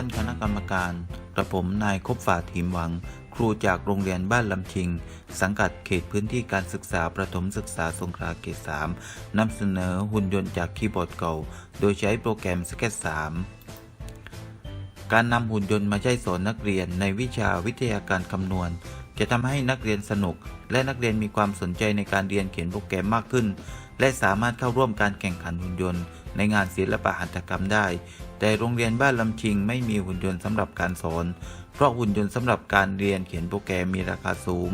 ท่านคณะกรรมการกระผมนายคบฝ่าทีมหวัง ครูจากโรงเรียนบ้านลำชิง สังกัดเขตพื้นที่การศึกษาประถมศึกษาสงขลาเขต 3นำเสนอหุ่นยนต์จากคีย์บอร์ดเก่า โดยใช้โปรแกรม Sketch 3 การนำหุ่นยนต์มาใช้สอนนักเรียนในวิชาวิทยาการคำนวณ จะทำให้นักเรียนสนุก และนักเรียนมีความสนใจในการเรียนเขียนโปรแกรมมากขึ้น และสามารถเข้าร่วมการแข่งขันหุ่นยนต์ ในงานศิลปะหัตถกรรมได้ แต่โรงเรียนบ้านลำชิงไม่มีหุ่นยนต์สำหรับการสอน เพราะหุ่นยนต์สำหรับการเรียนเขียนโปรแกรมมีราคาสูง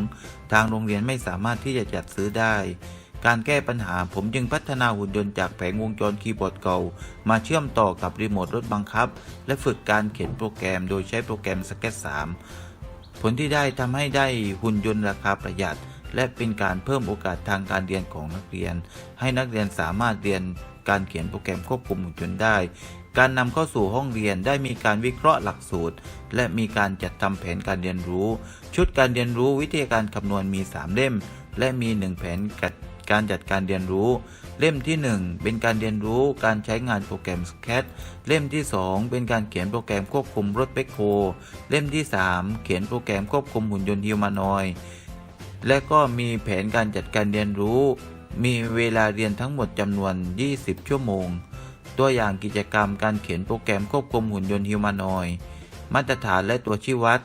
ทางโรงเรียนไม่สามารถที่จะจัดซื้อได้ การแก้ปัญหาผมจึงพัฒนาหุ่นยนต์จากแผงวงจรคีย์บอร์ดเก่า มาเชื่อมต่อกับรีโมทรถบังคับ และฝึกการเขียนโปรแกรม โดยใช้โปรแกรม Sketch 3ผลที่ได้ทำให้ได้หุ่นยนต์ราคาประหยัด และเป็นการเพิ่มโอกาสทางการเรียนของนักเรียน ให้นักเรียนสามารถเรียนการเขียนโปรแกรมควบคุมหุ่นยนต์ได้ การนำเข้าสู่ห้องเรียนได้มีการวิเคราะห์หลักสูตร และมีการจัดทำแผนการเรียนรู้ ชุดการเรียนรู้วิทยาการคำนวณมี 3 เล่ม และมี 1 แผนกัดการจัดการเรียนรู้ เล่มที่ 1 เป็นการเรียนรู้การใช้งานโปรแกรม Sketch เล่มที่ 2 เป็นการเขียนโปรแกรมควบคุมรถเบคโฮเล่มที่ 3 เขียนโปรแกรมควบคุมหุ่นยนต์ฮิวแมนอย และก็มีแผนการจัดการเรียนรู้ มีเวลาเรียนทั้งหมดจำนวน 20 ชั่วโมง ตัวอย่างกิจกรรมการเขียนโปรแกรมควบคุมหุ่นยนต์ฮิวแมนอยมาตรฐานและตัวชี้วัด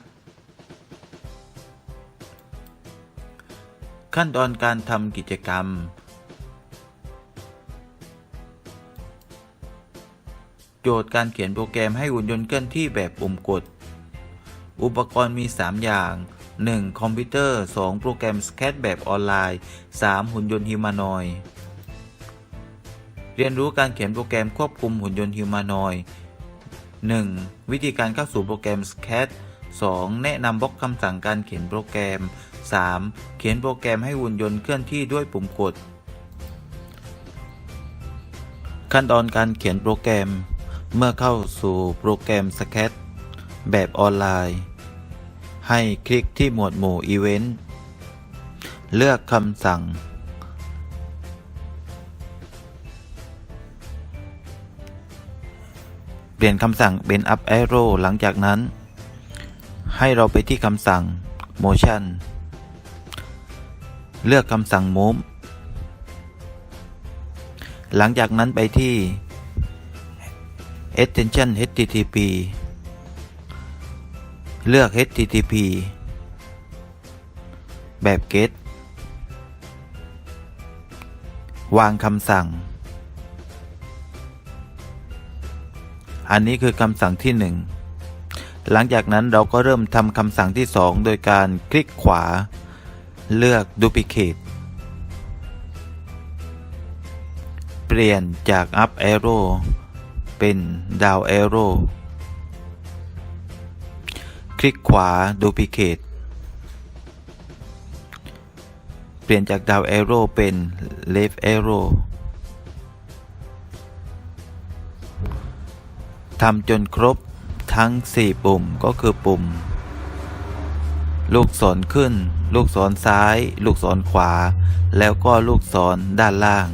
ขั้นตอนการทำกิจกรรม โจทย์การเขียนโปรแกรมให้หุ่นยนต์เคลื่อนที่แบบปุ่มกด อุปกรณ์มี 3 อย่าง 1. คอมพิวเตอร์ 2. โปรแกรม Sketch แบบออนไลน์ 3. หุ่นยนต์ฮิวแมนอยด์เรียนรู้การเขียนโปรแกรมควบคุมหุ่นยนต์ฮิวแมนอย 1. วิธีการเข้าสู่โปรแกรม Sketch 2. แนะนำบล็อกคำสั่งการเขียนโปรแกรม 3. เขียนโปรแกรมให้หุ่นยนต์เคลื่อนที่ด้วยปุ่มกด ขั้นตอนการเขียนโปรแกรม เมื่อเข้าสู่โปรแกรม Sketch แบบออนไลน์ ให้คลิกที่หมวดหมู่ Event เลือกคำสั่ง เปลี่ยนคำสั่งเป็น up arrow หลังจากนั้น ให้เราไปที่คำสั่ง motion เลือกคำสั่ง move หลังจากนั้นไปที่ extension http เลือก http แบบ get วางคำสั่ง อันนี้คือคำสั่งที่ 1 หลังจากนั้นเราก็เริ่มทำคำสั่งที่ 2 โดยการคลิกขวา เลือก duplicate เปลี่ยนจาก up arrow เป็น down arrow คลิกขวา duplicate เปลี่ยนจาก down arrow เป็น left arrow ทำจนครบทั้ง 4 ปุ่มก็คือปุ่ม ลูกศรขึ้น ลูกศรซ้าย ลูกศรขวา แล้วก็ลูกศรด้านล่าง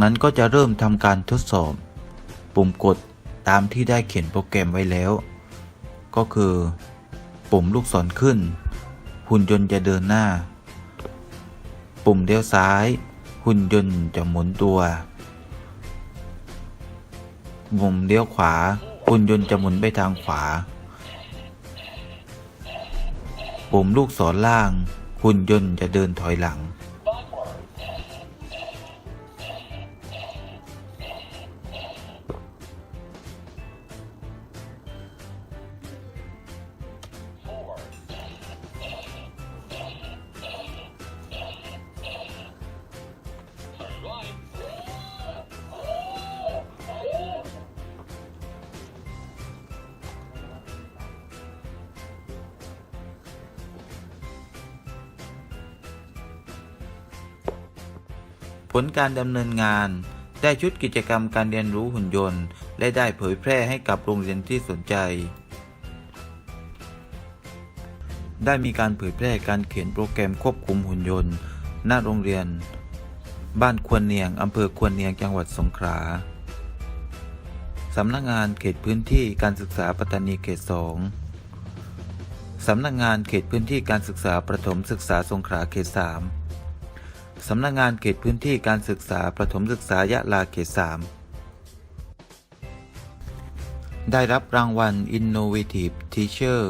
นั้นก็จะเริ่มทำการทดสอบ ปุ่มกด ตามที่ได้เขียนโปรแกรมไว้แล้ว ก็คือปุ่มลูกศรขึ้น หุ่นยนต์จะเดินหน้า ปุ่มเลี้ยวซ้าย หุ่นยนต์จะหมุนตัว ปุ่มเลี้ยวขวา หุ่นยนต์จะหมุนไปทางขวา ปุ่มลูกศรล่าง หุ่นยนต์จะเดินถอยหลัง ผลการดำเนินงาน ได้ชุดกิจกรรมการเรียนรู้หุ่นยนต์ และได้เผยแพร่ให้กับโรงเรียนที่สนใจ ได้มีการเผยแพร่การเขียนโปรแกรมควบคุมหุ่นยนต์ หน้าโรงเรียน บ้านควรเนียงอำเภอควรเนียงจังหวัดสงขลาสำนักงานเขตพื้นที่การศึกษาปัตตานีเขตสองสำนักงานเขตพื้นที่การศึกษาประถมศึกษาสงขลาเขตสาม สำนักงานเขตพื้นที่การศึกษาประถมศึกษายะลาเขตสามได้รับรางวัล Innovative Teacher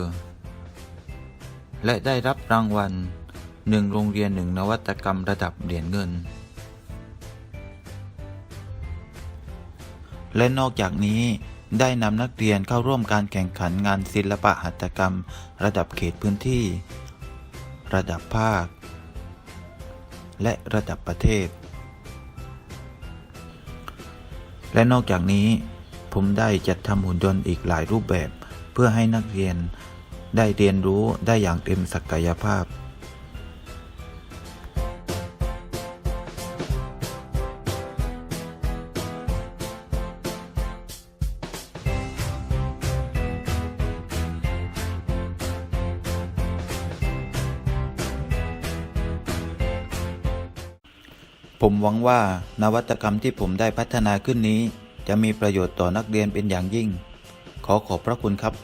และได้รับรางวัลหนึ่งโรงเรียนหนึ่งนวัตกรรมระดับเหรียญเงิน และนอกจากนี้ได้นำนักเรียนเข้าร่วมการแข่งขันงานศิลปะหัตถกรรม ระดับเขตพื้นที่ ระดับภาค และระดับประเทศ และนอกจากนี้ผมได้จัดทำหุ่นยนต์อีกหลายรูปแบบ เพื่อให้นักเรียนได้เรียนรู้ได้อย่างเต็มศักยภาพ ผมหวังว่านวัตกรรมที่ผมได้พัฒนาขึ้นนี้ จะมีประโยชน์ต่อนักเรียนเป็นอย่างยิ่ง ขอขอบพระคุณครับ